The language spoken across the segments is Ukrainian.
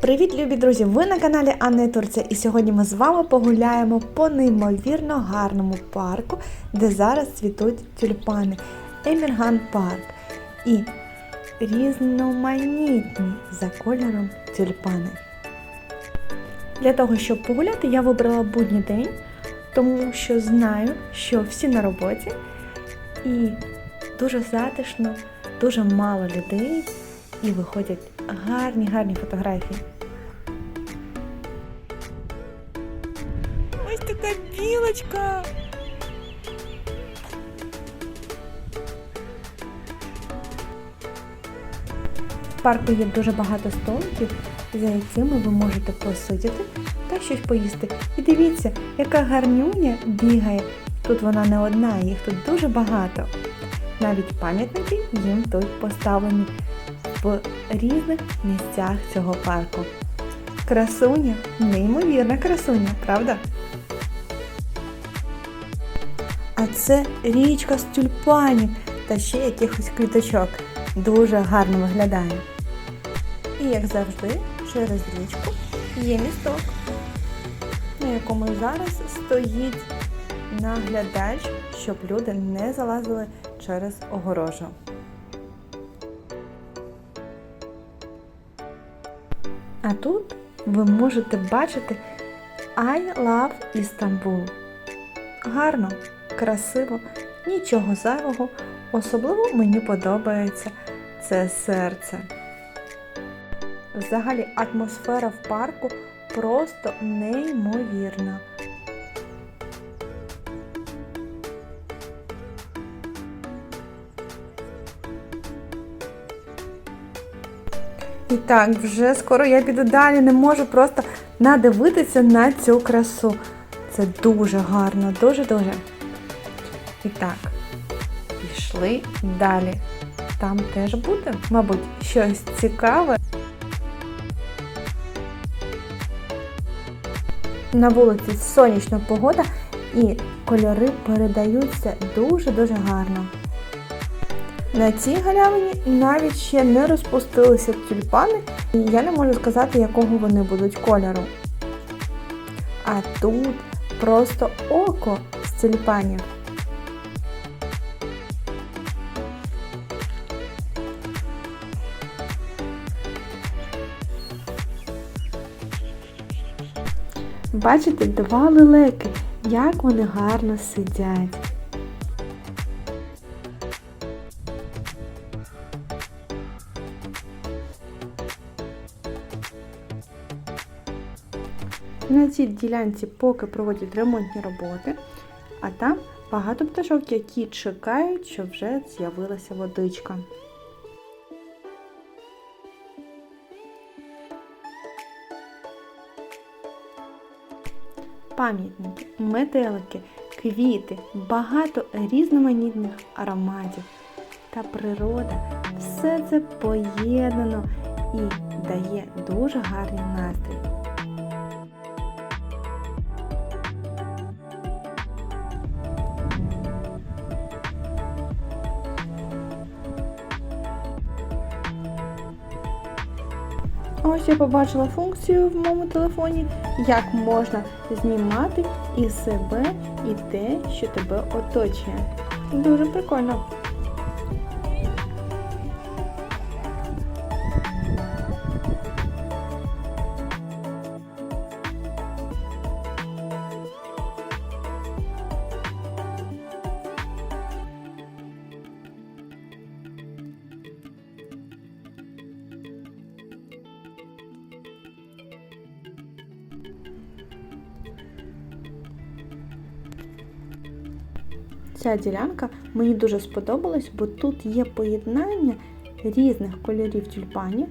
Привіт, любі друзі! Ви на каналі Анна Турця, і сьогодні ми з вами погуляємо по неймовірно гарному парку, де зараз цвітуть тюльпани Емірган Парк і різноманітні за кольором тюльпани. Для того, щоб погуляти, я вибрала будній день, тому що знаю, що всі на роботі і дуже затишно, дуже мало людей і виходять гарні гарні фотографії. Ось така білочка. В парку є дуже багато столиків, за якими ви можете посидіти та щось поїсти. І дивіться, яка гарнюня бігає. Тут вона не одна, їх тут дуже багато. Навіть пам'ятники їм тут поставлені в різних місцях цього парку. Красуня, неймовірна красуня, правда? А це річка з тюльпанів та ще якихось квіточок. Дуже гарно виглядає. І як завжди, через річку є місток, на якому зараз стоїть наглядач, щоб люди не залазили через огорожу. А тут ви можете бачити I love Istanbul. Гарно, красиво, нічого зайвого. Особливо мені подобається це серце. Взагалі атмосфера в парку просто неймовірна. І так, вже скоро я піду далі, не можу просто надивитися на цю красу. Це дуже гарно, дуже-дуже. І так, пішли далі. Там теж буде, мабуть, щось цікаве. На вулиці сонячна погода і кольори передаються дуже-дуже гарно. На цій галявині навіть ще не розпустилися тюльпани, і я не можу сказати, якого вони будуть кольору. А тут просто око з тюльпанів. Бачите, два лелеки, як вони гарно сидять. На цій ділянці поки проводять ремонтні роботи, а там багато пташок, які чекають, що вже з'явилася водичка. Пам'ятники, метелики, квіти, багато різноманітних ароматів та природа. Все це поєднано і дає дуже гарний настрій. Я побачила функцію в моєму телефоні, як можна знімати і себе, і те, що тебе оточує. Дуже прикольно. Ця ділянка мені дуже сподобалась, бо тут є поєднання різних кольорів тюльпанів,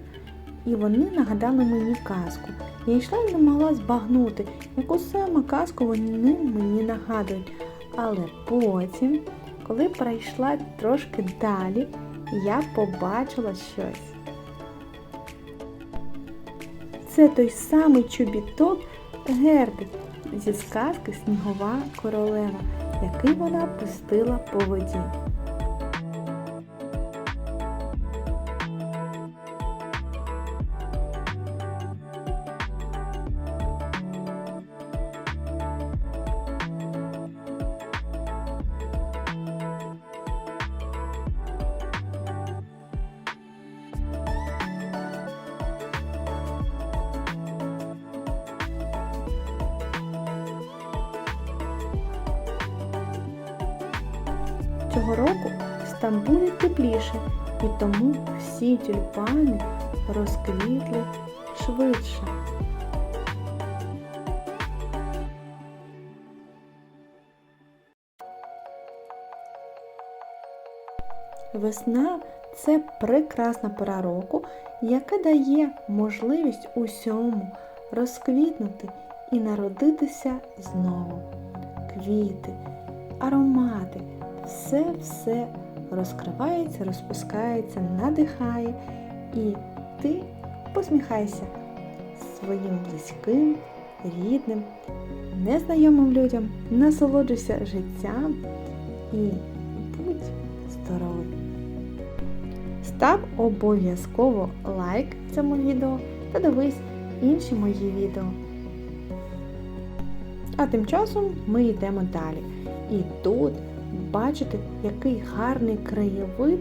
і вони нагадали мені казку. Я йшла і не могла збагнути, яку саме казку вони мені нагадують. Але потім, коли пройшла трошки далі, я побачила щось. Це той самий чобіток Герди зі сказки Снігова королева який вона пустила по воді. Цього року в Стамбулі тепліше, і тому всі тюльпани розквітли швидше. Весна це прекрасна пора року, яка дає можливість усьому розквітнути і народитися знову. Квіти, аромати, все-все розкривається, розпускається, надихає, і ти посміхайся своїм близьким, рідним, незнайомим людям, насолоджуйся життям і будь здоровий. Став обов'язково лайк цьому відео та дивись інші мої відео. А тим часом ми йдемо далі. І тут бачите, який гарний краєвид.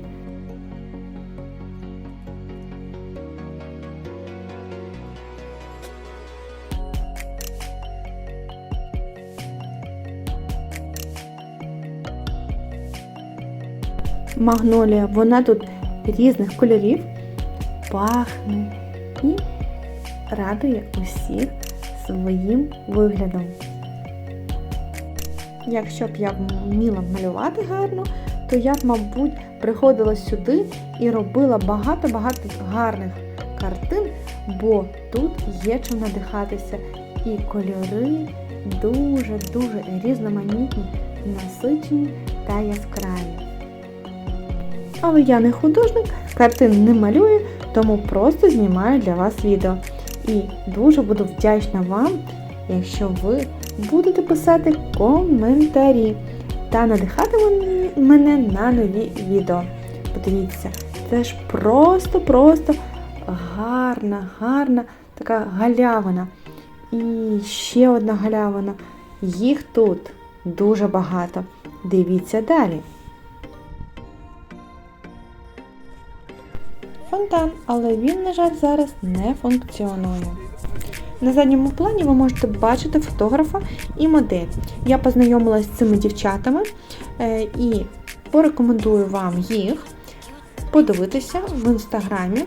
Магнолія, вона тут різних кольорів, пахне і радує усіх своїм виглядом. Якщо б я вміла малювати гарно, то я б, мабуть, приходила сюди і робила багато-багато гарних картин, бо тут є чим надихатися. І кольори дуже-дуже різноманітні, насичені та яскраві. Але я не художник, картин не малюю, тому просто знімаю для вас відео. І дуже буду вдячна вам, якщо ви будете писати коментарі та надихати мене на нові відео. Подивіться, це ж просто-просто гарна, гарна така галявина. І ще одна галявина. Їх тут дуже багато. Дивіться далі. Фонтан, але він, на жаль, зараз не функціонує. На задньому плані ви можете бачити фотографа і модель. Я познайомилася з цими дівчатами е, і порекомендую вам їх подивитися в інстаграмі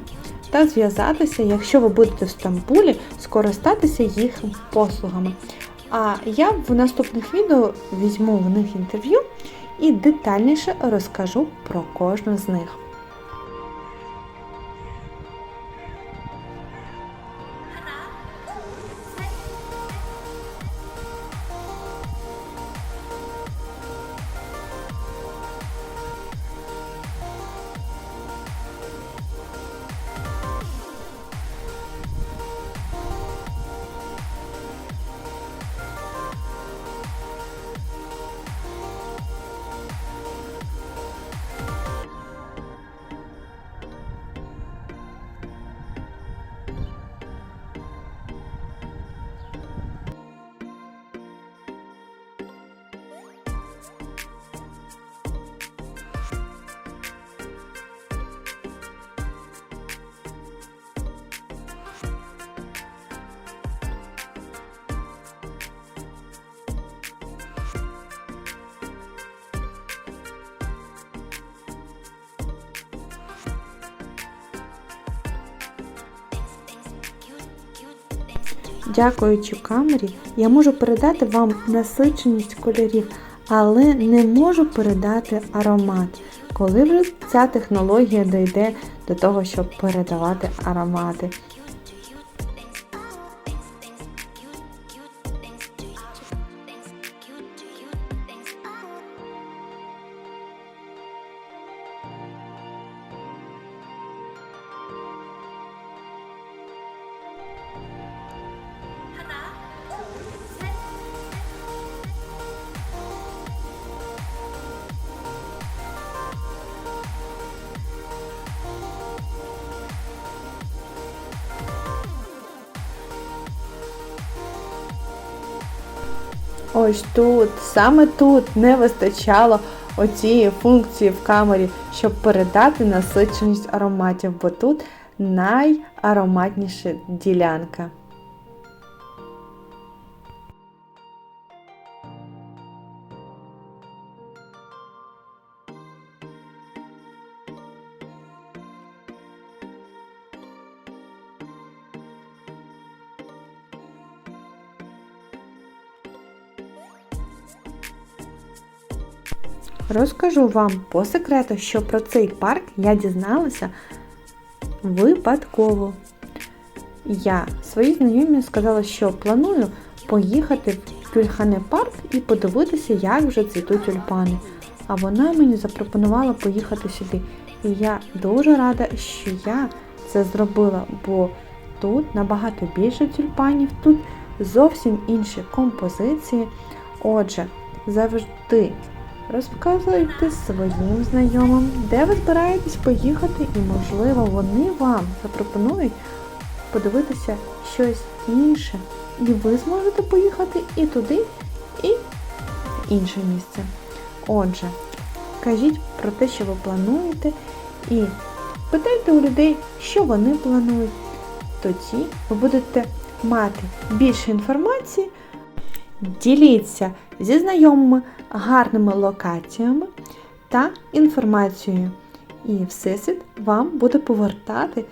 та зв'язатися, якщо ви будете в Стамбулі, скористатися їх послугами. А я в наступних відео візьму в них інтерв'ю і детальніше розкажу про кожну з них. Дякуючи камері, я можу передати вам насиченість кольорів, але не можу передати аромат. Коли вже ця технологія дійде до того, щоб передавати аромати. Ось тут, саме тут не вистачало оцієї функції в камері, щоб передати насиченість ароматів, бо тут найароматніша ділянка. Розкажу вам по секрету, що про цей парк я дізналася випадково. Я своїй знайомі сказала, що планую поїхати в Тюльхане парк і подивитися, як вже цвітуть тюльпани. А вона мені запропонувала поїхати сюди. І я дуже рада, що я це зробила, бо тут набагато більше тюльпанів, тут зовсім інші композиції. Отже, завжди розказуйте своїм знайомим, де ви збираєтесь поїхати, і, можливо, вони вам запропонують подивитися щось інше. І ви зможете поїхати і туди, і в інше місце. Отже, кажіть про те, що ви плануєте, і питайте у людей, що вони планують. Тоді ви будете мати більше інформації, діліться зі знайомими гарними локаціями та інформацією. І Всесвіт вам буде повертати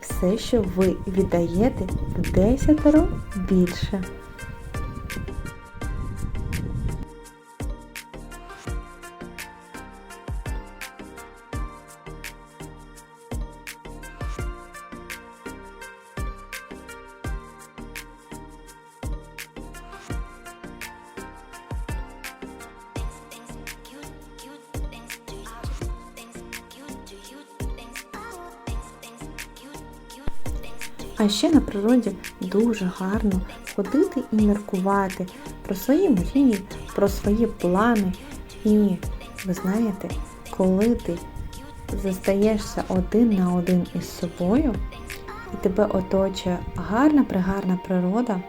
все, що ви віддаєте в десятеро більше. А ще на природі дуже гарно ходити і міркувати про свої мрії, про свої плани. І ви знаєте, коли ти застаєшся один на один із собою, і тебе оточує гарна пригарна природа,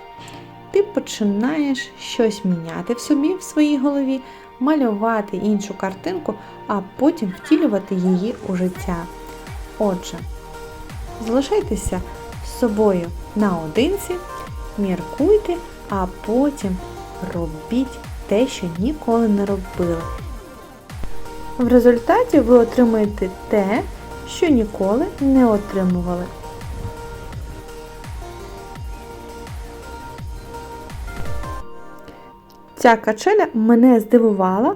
ти починаєш щось міняти в собі, в своїй голові, малювати іншу картинку, а потім втілювати її у життя. Отже, залишайтеся собою наодинці, міркуйте, а потім робіть те, що ніколи не робили. В результаті ви отримаєте те, що ніколи не отримували. Ця качеля мене здивувала,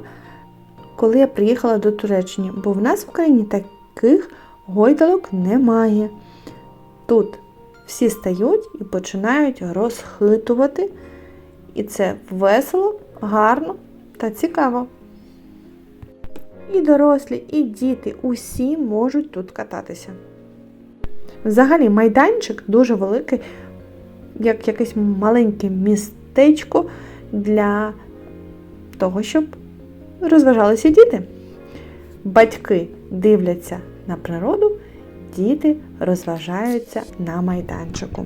коли я приїхала до Туреччини, бо в нас в Україні таких гойдалок немає. Тут всі стають і починають розхитувати. І це весело, гарно та цікаво. І дорослі, і діти, усі можуть тут кататися. Взагалі, майданчик дуже великий, як якесь маленьке містечко для того, щоб розважалися діти. Батьки дивляться на природу, діти розважаються на майданчику.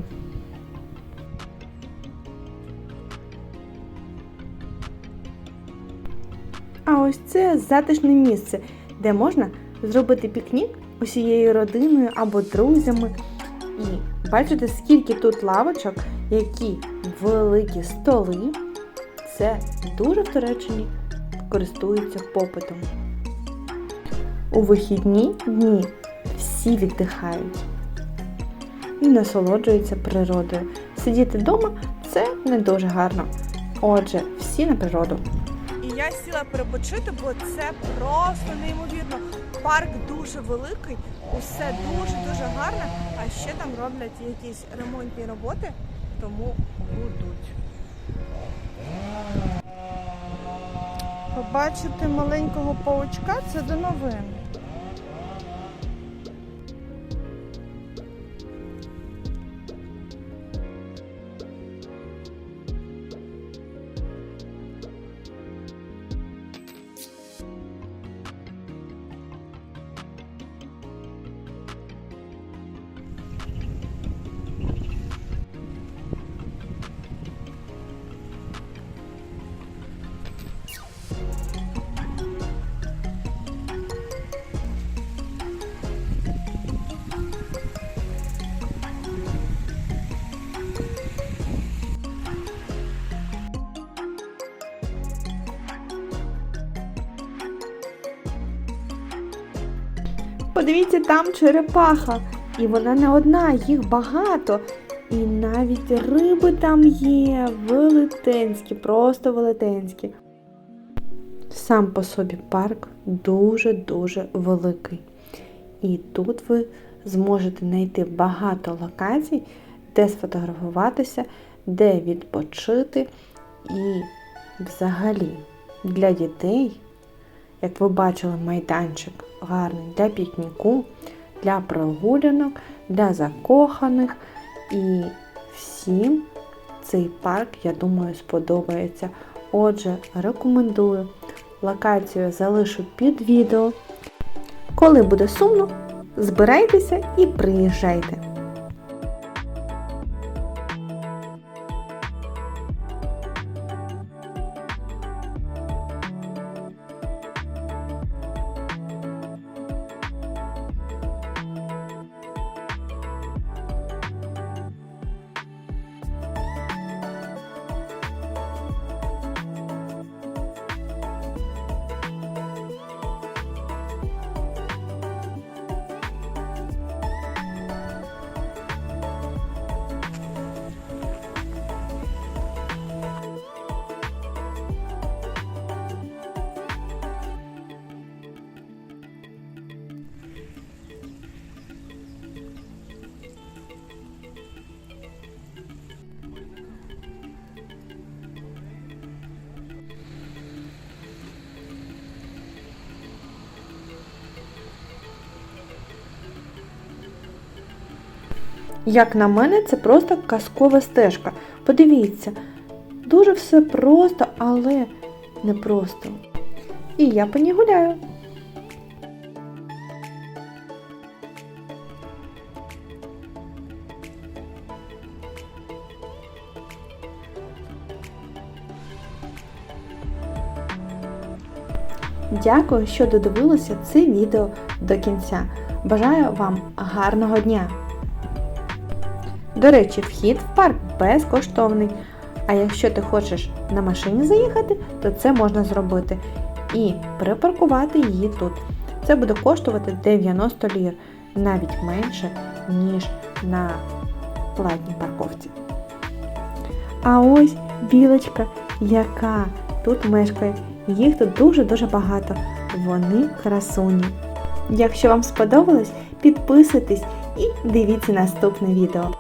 А ось це затишне місце, де можна зробити пікнік усією родиною або друзями. І бачите, скільки тут лавочок, які великі столи. Це дуже в Туреччині користуються попитом. У вихідні дні всі віддихають і насолоджуються природою. Сидіти вдома це не дуже гарно. Отже, всі на природу. І я сіла перепочити, бо це просто неймовірно. Парк дуже великий, усе дуже-дуже гарне, а ще там роблять якісь ремонтні роботи, тому будуть. Побачити маленького паучка це до новин. Подивіться, там черепаха. І вона не одна, їх багато. І навіть риби там є велетенські, просто велетенські. Сам по собі парк дуже-дуже великий. І тут ви зможете знайти багато локацій, де сфотографуватися, де відпочити. І взагалі для дітей, як ви бачили, майданчик гарний для пікніку, для прогулянок, для закоханих. І всім цей парк, я думаю, сподобається. Отже, рекомендую. Локацію залишу під відео. Коли буде сумно, збирайтеся і приїжджайте. Як на мене, це просто казкова стежка. Подивіться, дуже все просто, але не просто. І я по ній гуляю. Дякую, що додивилися це відео до кінця. Бажаю вам гарного дня! До речі, вхід в парк безкоштовний. А якщо ти хочеш на машині заїхати, то це можна зробити і припаркувати її тут. Це буде коштувати 90 лір, навіть менше, ніж на платній парковці. А ось білочка, яка тут мешкає. Їх тут дуже-дуже багато. Вони красуні. Якщо вам сподобалось, підписуйтесь і дивіться наступне відео.